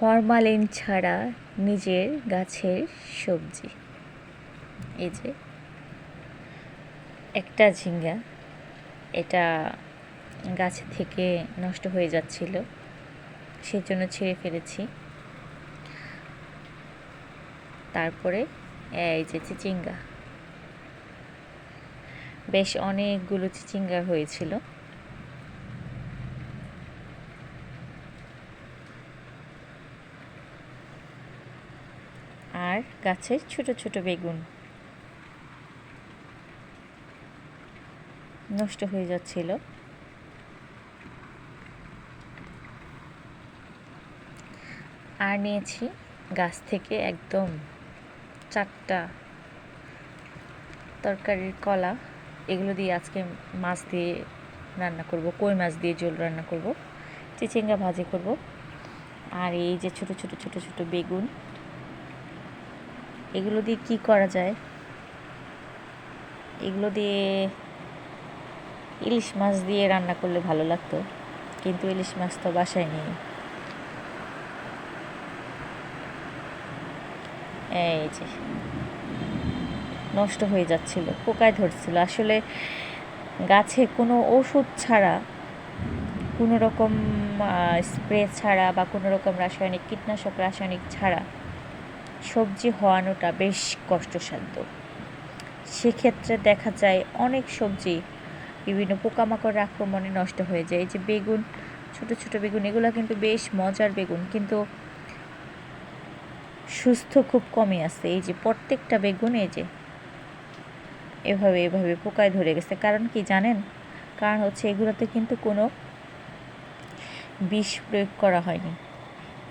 Formalin ছাড়া নিজের গাছের সবজি। এই যে, একটা ঝিঙ্গা, এটা গাছ থেকে নষ্ট হয়ে যাচ্ছিল সেই জন্য ছিঁড়ে ফেলেছি। তারপরে, এই যে চিচিঙ্গা। বেশ অনেকগুলো চিচিঙ্গা হয়েছিল। গাছের ছোট ছোট বেগুন। নষ্ট হয়ে যাচ্ছিল। আর নিয়েছি গাছ থেকে একদম চারটা তরকারির কলা। এগুলো দিয়ে আজকে মাছ দিয়ে রান্না করব, কই মাছ দিয়ে ঝোল রান্না করব, চিচিঙ্গা ভাজি করব। আর এই যে ছোট ছোট ছোট ছোট বেগুন এগুলো দিয়ে কি করা যায়? এগুলো দিয়ে ইলিশ মাছ দিয়ে রান্না করলে ভালো লাগতো, কিন্তু ইলিশ মাছ তো বাসায় নেই। এই যে, নষ্ট হয়ে যাচ্ছিল, পোকায় ধরছিল। আসলে গাছে কোনো ওষুধ ছাড়া, কোনো রকম স্প্রে ছাড়া বা কোনো রকম রাসায়নিক, কীটনাশক রাসায়নিক ছাড়া সবজি হওয়ানোটা বেশ কষ্টসাধ্য। সেক্ষেত্রে দেখা যায় অনেক সবজি বিভিন্ন পোকামাকড় আক্রমণে নষ্ট হয়ে যায়। এই যে বেগুন, ছোট ছোট বেগুন, এগুলো কিন্তু বেশ মজার বেগুন, কিন্তু সুস্থ খুব কমই আছে। এই যে প্রত্যেকটা বেগুন এই যে এভাবে এভাবে পোকায় ধরে গেছে। কারণ কি জানেন? কারণ হচ্ছে এগুলোতে কিন্তু কোনো বিষ প্রয়োগ করা হয়নি।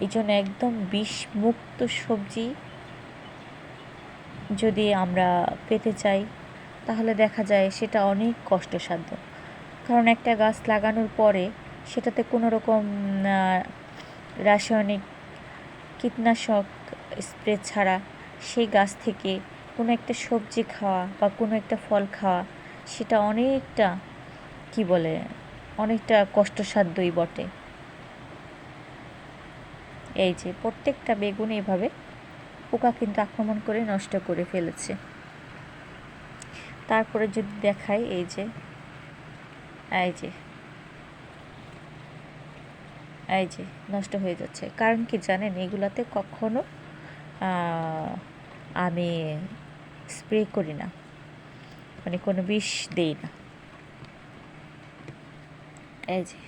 এই জন্য একদম বিষমুক্ত সবজি যদি আমরা পেতে চাই, তাহলে দেখা যায় সেটা অনেক কষ্টসাধ্য। কারণ একটা গাছ লাগানোর পরে সেটাতে কোনো রকম রাসায়নিক কীটনাশক স্প্রে ছাড়া সেই গাছ থেকে কোনো একটা সবজি খাওয়া বা কোনো একটা ফল খাওয়া সেটা অনেকটা, কি বলে, অনেকটা কষ্টসাধ্যই বটে। এই যে প্রত্যেকটা বেগুন এভাবে পোকা কিন্তু আক্রমণ করে নষ্ট করে ফেলেছে। তারপরে যদি দেখাই এই যে এই যে এই যে, নষ্ট হয়ে যাচ্ছে। কারণ কি জানেন, এগুলাতে কখনো আমি স্প্রে করি না। মানে কোনো বিষ দেই না। এই যে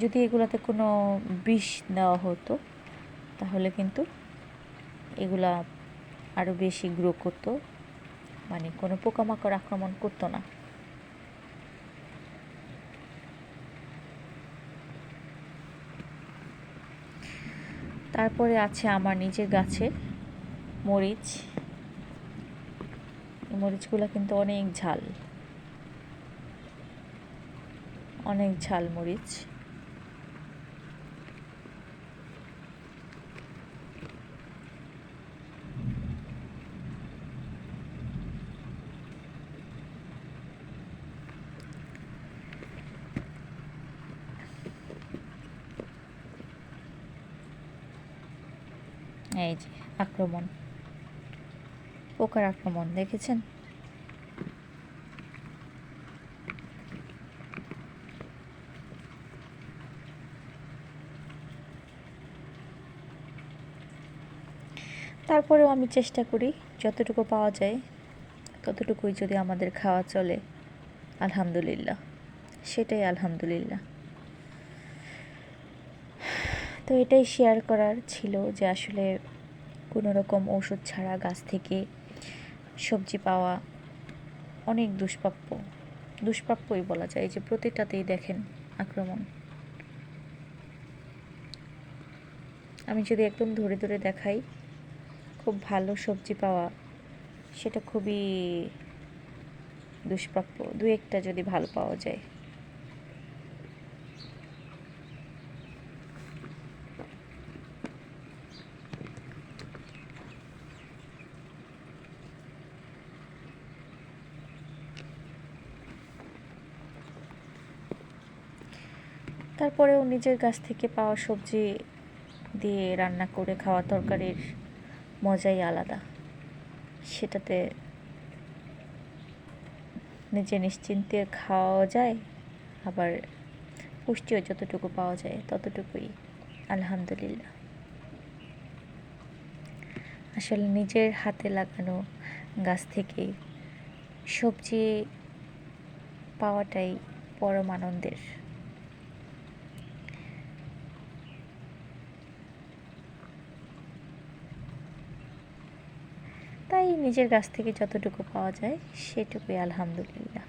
যদি এগুলাতে কোনো বিষ দেওয়া হতো, তাহলে কিন্তু এগুলা আরও বেশি গ্রো করতো। মানে কোনো পোকামাকড় আক্রমণ করতো না। তারপরে আছে আমার নিজের গাছের মরিচ। মরিচগুলো কিন্তু অনেক ঝাল। অনেক ঝাল মরিচ। এই যে, আক্রমণ। পোকার আক্রমণ, দেখেছেন? তারপরেও আমি চেষ্টা করি, যতটুকু পাওয়া যায়, ততটুকুই যদি আমাদের খাওয়া চলে। আলহামদুলিল্লাহ। সেটাই আলহামদুলিল্লাহ। তো এটাই শেয়ার করার ছিল যে আসলে কোনো রকম ওষুধ ছাড়া গাছ থেকে সবজি পাওয়া অনেক দুষ্প্রাপ্য। দুষ্প্রাপ্যই বলা যায় যে প্রতিটাতেই দেখেন আক্রমণ। আমি যদি একদম ধরে ধরে দেখাই, খুব ভালো সবজি পাওয়া সেটা খুবই দুষ্প্রাপ্য। দু একটা যদি ভালো পাওয়া যায়। তারপরেও নিজের গাছ থেকে পাওয়া সবজি দিয়ে রান্না করে খাওয়া তরকারির মজাই আলাদা। সেটাতে নিজে নিশ্চিন্তে খাওয়াও যায়, আবার পুষ্টিও যতটুকু পাওয়া যায় ততটুকুই, আলহামদুলিল্লাহ। আসলে নিজের হাতে লাগানো গাছ থেকে সবজি পাওয়াটাই পরম আনন্দের। তাই নিজের কাছ থেকে যতটুকু পাওয়া যায় সেটুকুই আলহামদুলিল্লাহ।